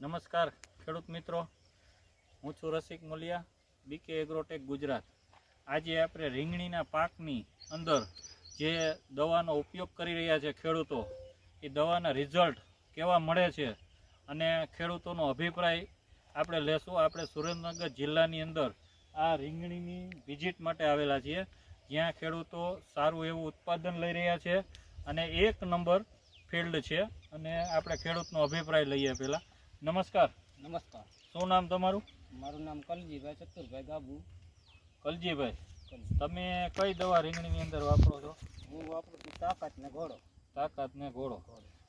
નમસ્કાર, ખેડૂત મિત્રો. હું છું રસિક મોલિયા બીકે એગ્રોટેક ગુજરાત. આજે આપણે રીંગણીના પાકની અંદર જે દવાનો ઉપયોગ કરી રહ્યા છે ખેડૂતો, એ દવાના રિઝલ્ટ કેવા મળે છે અને ખેડૂતોનો અભિપ્રાય આપણે લેશું. આપણે સુરેન્દ્રનગર જિલ્લાની અંદર આ રીંગણીની વિઝિટ માટે આવેલા છીએ, જ્યાં ખેડૂતો સારું એવું ઉત્પાદન લઈ રહ્યા છે અને એક નંબર ફિલ્ડ છે. અને આપણે ખેડૂતનો અભિપ્રાય લઈએ પહેલાં. નમસ્કાર. નમસ્કાર. શું નામ તમારું? મારું નામ કલજીભાઈ ચતુરભાઈ ગાબુ. કલજીભાઈ તમે કઈ દવા રીંગણીની અંદર વાપરો છો? હું વાપરું છું તાકાત ને ઘોડો. તાકાત ને ઘોડો.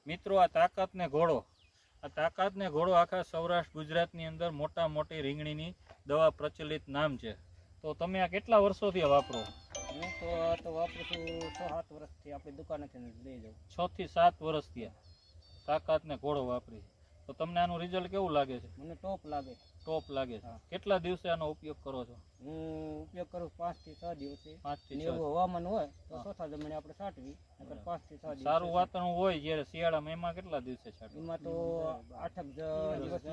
મિત્રો આ તાકાત ને ઘોડો. આ તાકાત ને ઘોડો આખા સૌરાષ્ટ્ર ગુજરાતની અંદર મોટા મોટી રીંગણીની દવા પ્રચલિત નામ છે. તો તમે આ કેટલા વર્ષોથી આ વાપરો? હું તો આ તો વાપરું છું છ સાત વર્ષથી. આપણી દુકાનેથી લઈ જાઉં. છ થી સાત વર્ષથી તાકાત ને ઘોડો વાપરી. તો તમને આનું રિઝલ્ટ કેવું લાગે છે? મને ટોપ લાગે. ટોપ લાગે છે. કેટલા દિવસે આનો ઉપયોગ કરો છો? હું ઉપયોગ કરું પાંચથી છ દિવસે. પાંચથી એવું હવામાન હોય તો. ચોથા જમણે આપણે છાંટવી નકર પાંચથી છ દિવસે. સારું વાતાવરણ હોય જ્યારે શિયાળામાં એમાં કેટલા દિવસે છાંટવું? એમાં તો આઠક દિવસ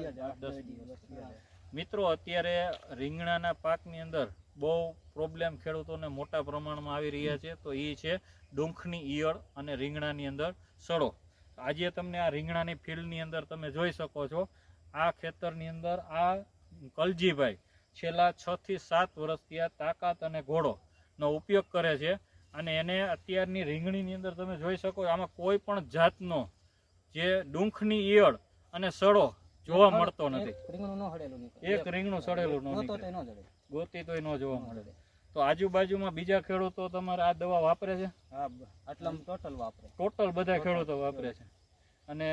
મિત્રો અત્યારે રીંગણાના પાકની અંદર બહુ પ્રોબ્લેમ ખેડૂતોને મોટા પ્રમાણમાં આવી રહ્યા છે. તો એ છે ડુંખની ઈયળ અને રીંગણાની અંદર સડો. આજે તમને આ રીંગણાની ફિલ્ડની અંદર તમે જોઈ શકો છો આ ખેતરની અંદર આ કલજીભાઈ છેલ્લા છ થી સાત વર્ષથી આ તાકાત અને ઘોડોનો ઉપયોગ કરે છે અને એને અત્યારની રીંગણીની અંદર તમે જોઈ શકો આમાં કોઈ પણ જાતનો જે ડુંખની ઈયળ અને સડો જોવા મળતો નથી. એક રીંગણું સડેલું ગોતી તો ગોતી તોય ન જોવા મળે. તો આજુબાજુમાં બીજા ખેડૂતો તમારે આ દવા વાપરે છે? હા આટલામાં ટોટલ વાપરે. ટોટલ બધા ખેડૂતો વાપરે છે. અને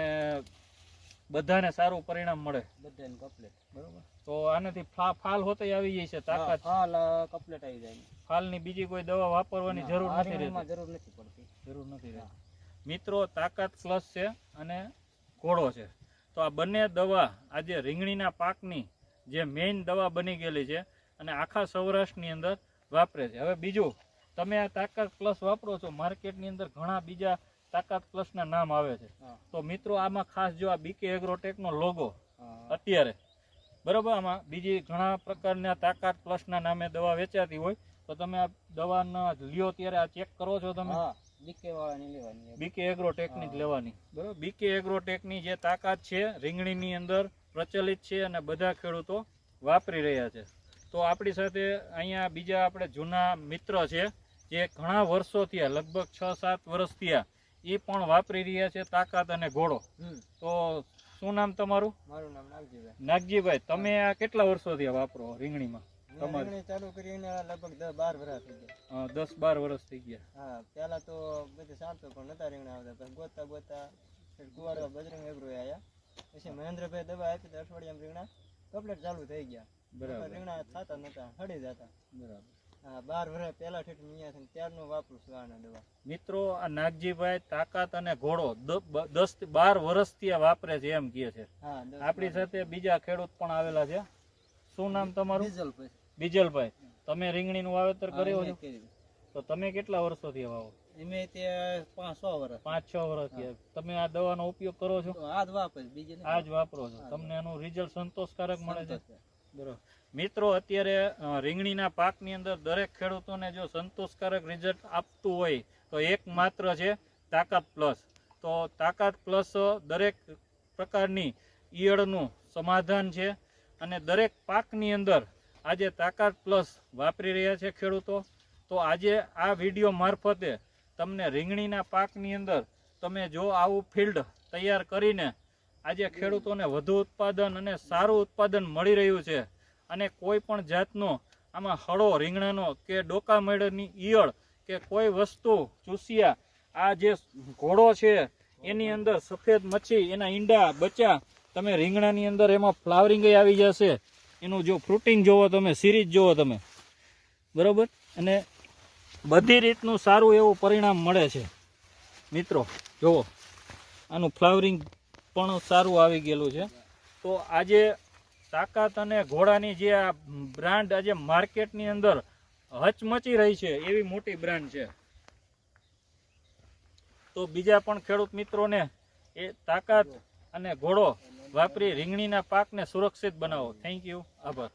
બધાને સારું પરિણામ મળે. બધાને કપલેટ બરોબર? તો આનાથી ફાલ હોતે આવી જાય છે તાકાત. ફાલ કપલેટ આવી જાય. ફાલની બીજી કોઈ દવા વાપરવાની જરૂર નથી રહેતી. જરૂર નથી પડતી. જરૂર નથી રહેતી. મિત્રો તાકાત પ્લસ છે અને ઘોડો છે. તો આ બંને દવા આજે રીંગણીના પાકની જે મેઇન દવા બની ગયેલી છે અને આખા સૌરાષ્ટ્રની અંદર વાપરે છે. હવે બીજું તમે આ તાકાત પ્લસ વાપરો છો માર્કેટની અંદર ઘણા બીજા તાકાત પ્લસના નામ આવે છે. તો મિત્રો આમાં ખાસ જો આ બીકે એગ્રોટેકનો લોગો અત્યારે બરાબર? આમાં બીજી ઘણા પ્રકારના તાકાત પ્લસના નામે દવા વેચાતી હોય તો તમે આ દવાના લ્યો ત્યારે આ ચેક કરો છો તમે. બીકે એગ્રોટેકની જ લેવાની. બરાબર? બીકે એગ્રોટેકની જે તાકાત છે રીંગણીની અંદર પ્રચલિત છે અને બધા ખેડૂતો વાપરી રહ્યા છે. તો આપણી સાથે અહીંયા બીજા આપણે જૂના મિત્ર છે જે ઘણા વર્ષોથી થયા લગભગ છ સાત વર્ષથી થયા એ પણ વાપરી રહ્યા છે તાકાત અને ઘોડો. તો શું નામ તમારું? મારું નામ નાગજીભાઈ. નાગજીભાઈ તમે આ કેટલા વર્ષોથી થયા વાપરો રીંગણીમાં? તમારે? ચાલુ કરીને લગભગ દસ બાર વર્ષ થઈ ગયા. દસ બાર વર્ષ થઈ ગયા. હા પહેલા તો બધે સાંતો પણ નતા રીંગણા આવતા. પછી ગોતતા ગોતતા કુવાડવા બજરંગ એગ્રો આવ્યા પછી મહેન્દ્રભાઈ દવા આપી તો અઠવાડિયામાં રીંગણા કમ્પ્લીટ ચાલુ થઈ ગયા. બરાબર. રીંગણા થતા નતા હળી જતા. બરાબર. બાર વર્ષ પહેલા ઠેઠ મિયા થઈને ત્યારનું વાપરું છું આના દવા. મિત્રો આ નાગજીભાઈ તાકાત અને ઘોડો દસ બાર વર્ષથી આ વાપરે છે એમ કહે છે. આપણી સાથે બીજા ખેડૂત પણ આવેલા છે. શું નામ તમારું? ડીઝલ બીજલભાઈ. તમે રીંગણીનું વાવેતર કર્યું છે તો તમે કેટલા વર્ષોથી વાવો? એમે ત્યાં પાંચ સો વર્ષ પાંચ છ વર્ષથી તમે આ દવાનો ઉપયોગ કરો છો? આ જ વાપરે બીજે આ જ વાપરો છો. તમને એનું રિઝલ્ટ સંતોષકારક મળે છે. બરોબર. મિત્રો, અત્યારે રીંગણીના પાકની અંદર દરેક ખેડૂતોને જો સંતોષકારક રિઝલ્ટ આપતું હોય, તો એક માત્ર છે તાકાત પ્લસ તો તાકાત પ્લસ દરેક પ્રકારની ઈયળનું સમાધાન છે અને દરેક પાકની અંદર આજે તાકાત પ્લસ વાપરી રહ્યા છે ખેડૂતો. તો આજે આ વીડિયો મારફતે તમને રીંગણીના પાકની અંદર તમે જો આવું ફિલ્ડ તૈયાર કરીને આજે ખેડૂતોને વધુ ઉત્પાદન અને સારું ઉત્પાદન મળી રહ્યું છે. અને કોઈ પણ જાતનો આમાં હળો, રીંગણાનો કે ડોકા મેળની ઈયળ કે કોઈ વસ્તુ, ચૂસિયા, આ જે ઘોડો છે, એની અંદર સફેદ મચ્છી, એના ઈંડા, બચ્ચા, તમે રીંગણાની અંદર એમાં ફ્લાવરિંગ આવી જશે. એનું જો ફ્રૂટિંગ જોવો તમે, સિરીજ જોવો તમે. બરાબર? અને બધી રીતનું સારું એવું પરિણામ મળે છે. મિત્રો જુઓ આનું ફ્લાવરિંગ પણ સારું આવી ગયેલું છે. તો આજે તાકાત અને ઘોડાની જે આ બ્રાન્ડ આજે માર્કેટની અંદર હચમચી રહી છે, એવી મોટી બ્રાન્ડ છે. તો બીજા પણ ખેડૂત મિત્રોને એ તાકાત અને ઘોડો વાપરી રીંગણીના પાકને સુરક્ષિત બનાવો. થેન્ક યુ આભાર.